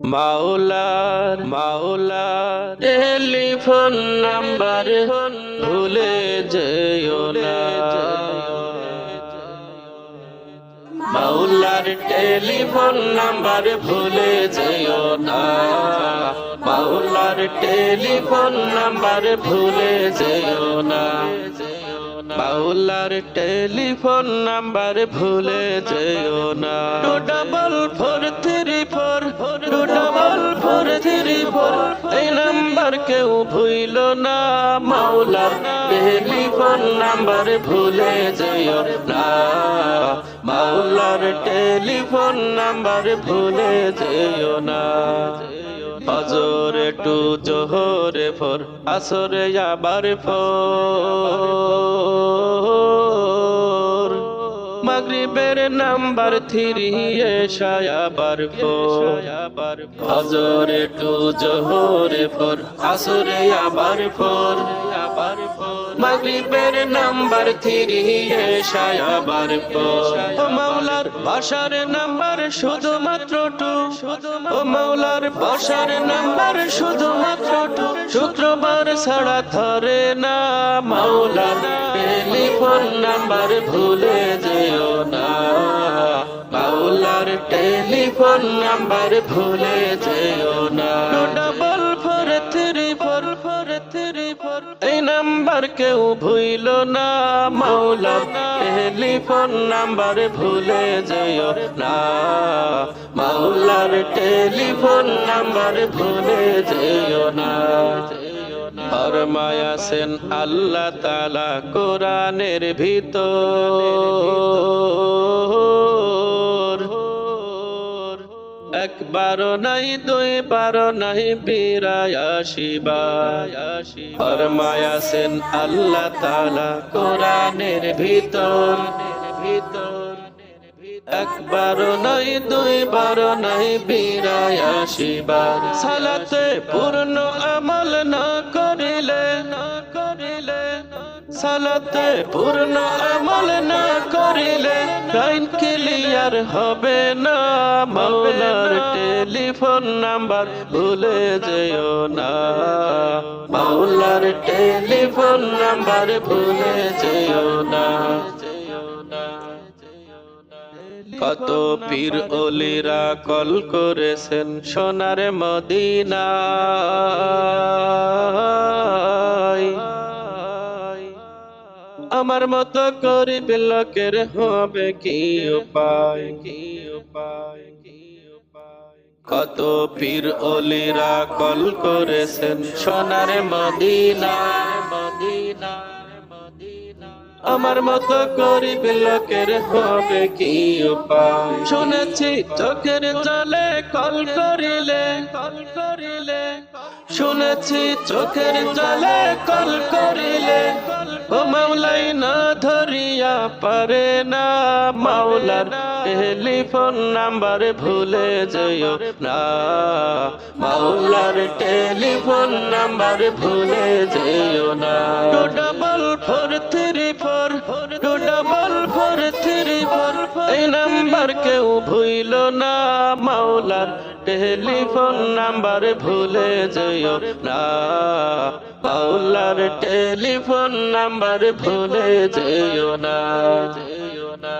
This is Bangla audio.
মাওলার মাওলার। টেলিফোন নাম্বার ভুলে যেও না। মাওলার টেলিফোন নাম্বার ভুলে যেও না। মাওলার টেলিফোন নাম্বার ভুলে যেও না। মাওলার টেলিফোন নাম্বার ভুলে যেও না। Two double four three four two number কেউ ভুইল না। মাওলা টেলিফোন নাম্বার ভুলে যেও না। মাওলার টেলিফোন নাম্বার ভুলে যেও না। ফজরে টু জোহরে ফোর, আসরে আবার ফোর। মাগরিবের নাম্বার থ্রি এশায় আবার ফজরে টু জোহরে ফোর আসরে আবার ফোর আবার মাগরিবের নাম্বার থ্রি এশায় আবার ফোর ও মাওলার বাসার নাম্বার শুধুমাত্র টু। ও মাওলার বাসার নাম্বার শুধুমাত্র টু। শুক্রবার ছাড়া ধরে না মাওলার টেলিফোন নাম্বার ভুলে যেও না। মাওলার টেলিফোন নাম্বার ভুলে যেও না। Double four three four four three four এই নাম্বার কেউ ভুইল না। মাওলার টেলিফোন নাম্বার ভুলে যেও না। মাওলার টেলিফোন নাম্বার ভুলে যেও না। ফরমায়াছেন আল্লাহ তালা কোরআনের ভিতর। একবারও নাই দুই বারো নাই বিরায়াশি বায়াশি ফরমায়াছেন আল্লাহ তালা কোরআনের ভিতর ভিতর। একবারও নাই দুই বারো নাই বিরায়াশি বার সালাতে পূর্ণ আমল না করিলে না করিলে। সালাতে পূর্ণ আমল না করিলে, লাইন ক্লিয়ার হবে না। মাওলার টেলিফোন নাম্বার ভুলে যেও না। মাওলার টেলিফোন নাম্বার ভুলে যেও না। কত পীর অলিরা কল করেছেন সোনার মদিনা আমার মতো গরিব লোকের হবে কি উপায়? কি উপায় কি উপায় কত পীর অলিরা কল করেছেন সোনার মদিনা মদিনা আমার মতো গরিব লোকের হবে কি উপায়? শুনেছি চোখের জলে কল করিলে কল করিলে। শুনেছি চোখের জলে কল করিলে, ও মাওলাই না ধরিয়া পারে না। মাওলার টেলিফোন নাম্বার ভুলে যেও না। মাওলার টেলিফোন নাম্বার ভুলে যেও না। Double four three four two double four three four এই নাম্বার কেউ ভুইল না মাওলার টেলিফোন নাম্বার ভুলে যেও না। মাওলার টেলিফোন নাম্বার ভুলে যেও না যেও না।